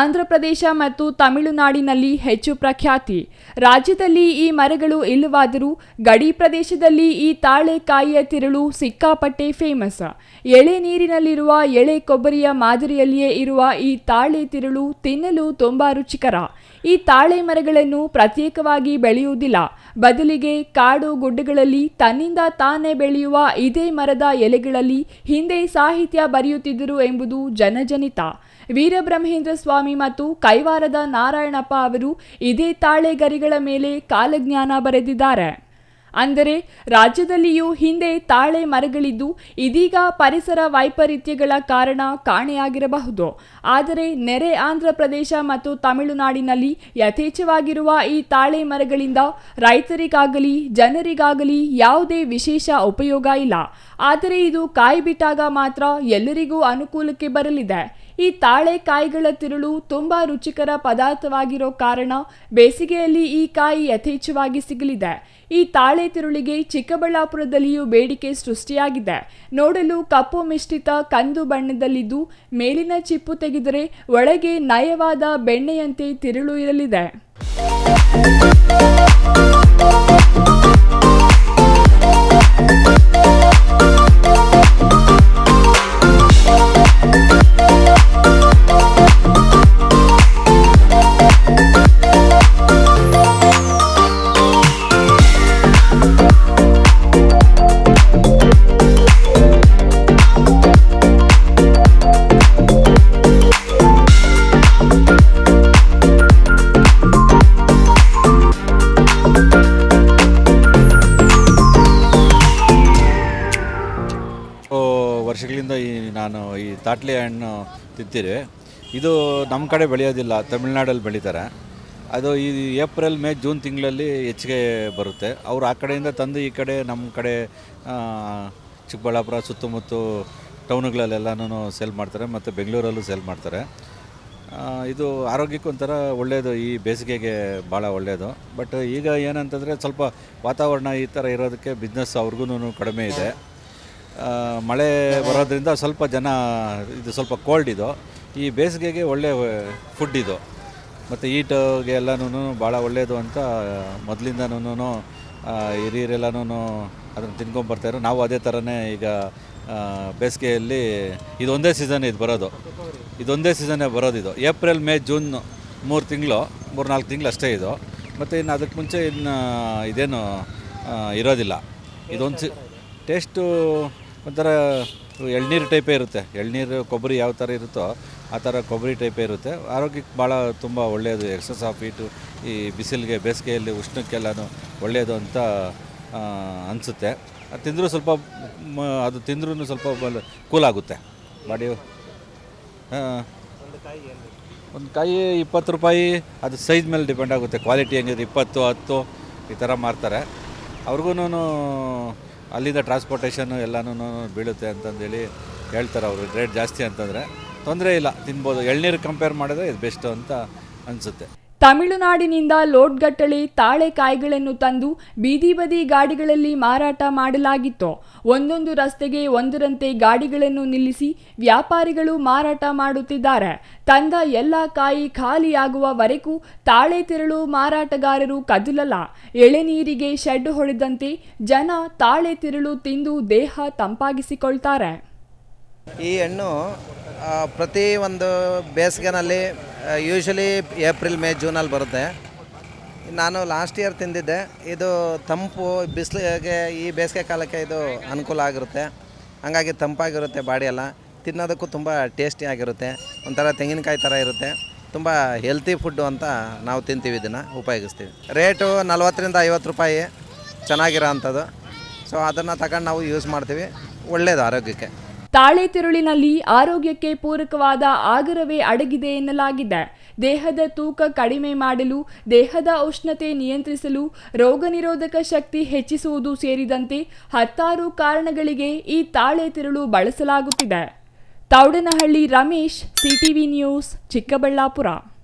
ಆಂಧ್ರಪ್ರದೇಶ ಮತ್ತು ತಮಿಳುನಾಡಿನಲ್ಲಿ ಹೆಚ್ಚು ಪ್ರಖ್ಯಾತಿ. ರಾಜ್ಯದಲ್ಲಿ ಈ ಮರಗಳು ಇಲ್ಲವಾದರೂ ಗಡಿ ಪ್ರದೇಶದಲ್ಲಿ ಈ ತಾಳೆಕಾಯಿಯ ತಿರುಳು ಸಿಕ್ಕಾಪಟ್ಟೆ ಫೇಮಸ್ ಎಳೆ ನೀರಿನಲ್ಲಿರುವ ಎಳೆ ಕೊಬ್ಬರಿಯ ಮಾದರಿಯಲ್ಲಿಯೇ ಇರುವ ಈ ತಾಳೆ ತಿರುಳು ತಿನ್ನಲು ತುಂಬಾ ರುಚಿಕರ. ಈ ತಾಳೆ ಮರಗಳನ್ನು ಪ್ರತ್ಯೇಕವಾಗಿ ಬೆಳೆಯುವುದಿಲ್ಲ. ಬದಲಿಗೆ ಕಾಡು ಗುಡ್ಡಗಳಲ್ಲಿ ತನ್ನಿಂದ ತಾನೇ ಬೆಳೆಯುವ ಇದೇ ಮರದ ಎಲೆಗಳಲ್ಲಿ ಹಿಂದೆ ಸಾಹಿತ್ಯ ಬರೆಯುತ್ತಿದ್ದರು ಎಂಬುದು ಜನಜನಿತ. ವೀರಬ್ರಹ್ಮೇಂದ್ರ ಸ್ವಾಮಿ ಮತ್ತು ಕೈವಾರದ ನಾರಾಯಣಪ್ಪ ಅವರು ಇದೇ ತಾಳೆ ಗರಿಗಳ ಮೇಲೆ ಕಾಲಜ್ಞಾನ ಬರೆದಿದ್ದಾರೆ. ಅಂದರೆ ರಾಜ್ಯದಲ್ಲಿಯೂ ಹಿಂದೆ ತಾಳೆ ಮರಗಳಿದ್ದು ಇದೀಗ ಪರಿಸರ ವೈಪರೀತ್ಯಗಳ ಕಾರಣ ಕಾಣೆಯಾಗಿರಬಹುದು. ಆದರೆ ನೆರೆ ಆಂಧ್ರ ಪ್ರದೇಶ ಮತ್ತು ತಮಿಳುನಾಡಿನಲ್ಲಿ ಯಥೇಚ್ಛವಾಗಿರುವ ಈ ತಾಳೆ ಮರಗಳಿಂದ ರೈತರಿಗಾಗಲಿ, ಜನರಿಗಾಗಲಿ ಯಾವುದೇ ವಿಶೇಷ ಉಪಯೋಗ ಇಲ್ಲ. ಆದರೆ ಇದು ಕಾಯಿಬಿಟ್ಟಾಗ ಮಾತ್ರ ಎಲ್ಲರಿಗೂ ಅನುಕೂಲಕ್ಕೆ ಬರಲಿದೆ. ಈ ತಾಳೆ ಕಾಯಿಗಳ ತಿರುಳು ತುಂಬ ರುಚಿಕರ ಪದಾರ್ಥವಾಗಿರೋ ಕಾರಣ ಬೇಸಿಗೆಯಲ್ಲಿ ಈ ಕಾಯಿ ಯಥೇಚ್ಛವಾಗಿ ಸಿಗಲಿದೆ. ಈ ತಾಳೆ ತಿರುಳಿಗೆ ಚಿಕ್ಕಬಳ್ಳಾಪುರದಲ್ಲಿಯೂ ಬೇಡಿಕೆ ಸೃಷ್ಟಿಯಾಗಿದೆ. ನೋಡಲು ಕಪ್ಪು ಮಿಶ್ರಿತ ಕಂದು ಬಣ್ಣದಲ್ಲಿದ್ದು ಮೇಲಿನ ಚಿಪ್ಪು ತೆಗೆದರೆ ಒಳಗೆ ನಯವಾದ ಬೆಣ್ಣೆಯಂತೆ ತಿರುಳು ಇರಲಿದೆ. ನಾನು ಈ ತಾಟ್ಲಿ ಹಣ್ಣು ತಿಂತೀರಿ. ಇದು ನಮ್ಮ ಕಡೆ ಬೆಳೆಯೋದಿಲ್ಲ, ತಮಿಳ್ನಾಡಲ್ಲಿ ಬೆಳೀತಾರೆ. ಅದು ಈ ಏಪ್ರಿಲ್, ಮೇ, ಜೂನ್ ತಿಂಗಳಲ್ಲಿ ಹೆಚ್ಚಿಗೆ ಬರುತ್ತೆ. ಅವರು ಆ ಕಡೆಯಿಂದ ತಂದು ಈ ಕಡೆ ನಮ್ಮ ಕಡೆ ಚಿಕ್ಕಬಳ್ಳಾಪುರ ಸುತ್ತಮುತ್ತ ಟೌನುಗಳಲ್ಲೆಲ್ಲನೂ ಸೇಲ್ ಮಾಡ್ತಾರೆ, ಮತ್ತು ಬೆಂಗಳೂರಲ್ಲೂ ಸೇಲ್ ಮಾಡ್ತಾರೆ. ಇದು ಆರೋಗ್ಯಕ್ಕೊಂಥರ ಒಳ್ಳೆಯದು ಈ ಬೇಸಿಗೆಗೆ ಭಾಳ ಒಳ್ಳೆಯದು ಬಟ್ ಈಗ ಏನಂತಂದರೆ ಸ್ವಲ್ಪ ವಾತಾವರಣ ಈ ಥರ ಇರೋದಕ್ಕೆ ಬಿಸ್ನೆಸ್ ಅವ್ರಿಗೂ ಕಡಿಮೆ ಇದೆ. ಮಳೆ ಬರೋದ್ರಿಂದ ಸ್ವಲ್ಪ ಜನ, ಇದು ಸ್ವಲ್ಪ ಕೋಲ್ಡ್ ಇದು. ಈ ಬೇಸಿಗೆಗೆ ಒಳ್ಳೆ ಫುಡ್ ಇದು. ಮತ್ತು ಈಟ್ಗೆ ಎಲ್ಲನೂ ಭಾಳ ಒಳ್ಳೆಯದು ಅಂತ ಮೊದಲಿಂದನೂ ಹಿರಿಯರೆಲ್ಲನೂ ಅದನ್ನು ತಿನ್ಕೊಂಬರ್ತಾಯಿದ್ರು ನಾವು ಅದೇ ಥರನೇ ಈಗ ಬೇಸಿಗೆಯಲ್ಲಿ ಇದೊಂದೇ ಸೀಸನ್ ಇದು ಬರೋದು. ಇದೊಂದೇ ಸೀಸನ್ನೇ ಬರೋದು ಇದು. ಏಪ್ರಿಲ್ ಮೇ ಜೂನ್ ಮೂರು ತಿಂಗಳು ಮೂರು ನಾಲ್ಕು ತಿಂಗಳು ಅಷ್ಟೇ ಇದು. ಮತ್ತು ಇನ್ನು ಅದಕ್ಕೆ ಮುಂಚೆ ಇನ್ನು, ಇದೇನು ಇರೋದಿಲ್ಲ. ಇದೊಂದು ಸಿ, ಟೇಸ್ಟು ಒಂಥರ ಎಳ್ನೀರು ಟೈಪೇ ಇರುತ್ತೆ. ಎಳ್ನೀರು, ಕೊಬ್ಬರಿ ಯಾವ ಥರ ಇರುತ್ತೋ ಆ ಥರ ಕೊಬ್ಬರಿ ಟೈಪೇ ಇರುತ್ತೆ. ಆರೋಗ್ಯಕ್ಕೆ ಭಾಳ ತುಂಬ ಒಳ್ಳೆಯದು. ಎಕ್ಸಸ್ ಆಫ್ ಹೀಟು ಈ ಬಿಸಿಲಿಗೆ, ಬೇಸಿಗೆಯಲ್ಲಿ ಉಷ್ಣಕ್ಕೆಲ್ಲನೂ ಒಳ್ಳೆಯದು ಅಂತ ಅನಿಸುತ್ತೆ. ಅದು ತಿಂದರೂ ಸ್ವಲ್ಪ ಅದು ತಿಂದ್ರೂ ಸ್ವಲ್ಪ ಕೂಲ್ ಆಗುತ್ತೆ. ಬಾಡಿ ಒಂದು ಕಾಯಿ ಇಪ್ಪತ್ತು ರೂಪಾಯಿ, ಅದು ಸೈಜ್ ಮೇಲೆ ಡಿಪೆಂಡ್ ಆಗುತ್ತೆ. ಕ್ವಾಲಿಟಿ ಹೆಂಗಿದೆ, ಇಪ್ಪತ್ತು, ಹತ್ತು, ಈ ಥರ ಮಾರ್ತಾರೆ. ಅವ್ರಿಗೂ ಅಲ್ಲಿಂದ ಟ್ರಾನ್ಸ್ಪೋರ್ಟೇಷನ್ ಎಲ್ಲನೂ ಬೀಳುತ್ತೆ ಅಂತಂದೇಳಿ ಹೇಳ್ತಾರೆ ಅವರು. ರೇಟ್ ಜಾಸ್ತಿ ಅಂತಂದರೆ ತೊಂದರೆ ಇಲ್ಲ. ತಿನ್ಬೋದು. ಎಳ್ನೀರು ಕಂಪೇರ್ ಮಾಡಿದ್ರೆ ಇದು ಬೆಸ್ಟು ಅಂತ ಅನಿಸುತ್ತೆ. ತಮಿಳುನಾಡಿನಿಂದ ಲೋಡ್ಗಟ್ಟಲೆ ತಾಳೆಕಾಯಿಗಳನ್ನು ತಂದು ಬೀದಿ ಬದಿ ಗಾಡಿಗಳಲ್ಲಿ ಮಾರಾಟ ಮಾಡಲಾಗಿತ್ತು. ಒಂದೊಂದು ರಸ್ತೆಗೆ ಒಂದರಂತೆ ಗಾಡಿಗಳನ್ನು ನಿಲ್ಲಿಸಿ ವ್ಯಾಪಾರಿಗಳು ಮಾರಾಟ ಮಾಡುತ್ತಿದ್ದಾರೆ. ತಂದ ಎಲ್ಲ ಕಾಯಿ ಖಾಲಿಯಾಗುವವರೆಗೂ ತಾಳೆ ತಿರುಳು ಮಾರಾಟಗಾರರು ಕದಲಲ್ಲ. ಎಳೆನೀರಿಗೆ ಶೆಡ್ ಹೊಡೆದಂತೆ ಜನ ತಾಳೆ ತಿರುಳು ತಿಂದು ದೇಹ ತಂಪಾಗಿಸಿಕೊಳ್ತಾರೆ. ಈ ಹಣ್ಣು ಪ್ರತಿ ಒಂದು ಬೇಸಿಗೆನಲ್ಲಿ ಯೂಶ್ವಲಿ ಏಪ್ರಿಲ್ ಮೇ ಜೂನಲ್ಲಿ ಬರುತ್ತೆ. ನಾನು ಲಾಸ್ಟ್ ಇಯರ್ ತಿಂದಿದ್ದೆ. ಇದು ತಂಪು, ಬಿಸಿಲಿಗೆ ಈ ಬೇಸಿಗೆ ಕಾಲಕ್ಕೆ ಇದು ಅನುಕೂಲ ಆಗಿರುತ್ತೆ. ಹಾಗಾಗಿ ತಂಪಾಗಿರುತ್ತೆ ಬಾಡಿ ಎಲ್ಲ. ತಿನ್ನೋದಕ್ಕೂ ತುಂಬ ಟೇಸ್ಟಿ ಆಗಿರುತ್ತೆ. ಒಂಥರ ತೆಂಗಿನಕಾಯಿ ಥರ ಇರುತ್ತೆ. ತುಂಬ ಹೆಲ್ತಿ ಫುಡ್ಡು ಅಂತ ನಾವು ತಿಂತೀವಿ ಇದನ್ನು, ಉಪಯೋಗಿಸ್ತೀವಿ. ರೇಟು ನಲ್ವತ್ತರಿಂದ ಐವತ್ತು ರೂಪಾಯಿ ಚೆನ್ನಾಗಿರೋ ಅಂಥದ್ದು ಸೊ ಅದನ್ನು ತಗೊಂಡು ನಾವು ಯೂಸ್ ಮಾಡ್ತೀವಿ. ಒಳ್ಳೆಯದು ಆರೋಗ್ಯಕ್ಕೆ. ತಾಳೆ ತಿರುಳಿನಲ್ಲಿ ಆರೋಗ್ಯಕ್ಕೆ ಪೂರಕವಾದ ಆಗರವೇ ಅಡಗಿದೆ ಎನ್ನಲಾಗಿದೆ. ದೇಹದ ತೂಕ ಕಡಿಮೆ ಮಾಡಲು, ದೇಹದ ಉಷ್ಣತೆ ನಿಯಂತ್ರಿಸಲು, ರೋಗ ನಿರೋಧಕ ಶಕ್ತಿ ಹೆಚ್ಚಿಸುವುದು ಸೇರಿದಂತೆ ಹತ್ತಾರು ಕಾರಣಗಳಿಗೆ ಈ ತಾಳೆ ತಿರುಳು ಬಳಸಲಾಗುತ್ತಿದೆ. Thaudanahalli Ramesh, CTV news, Chikkaballapura.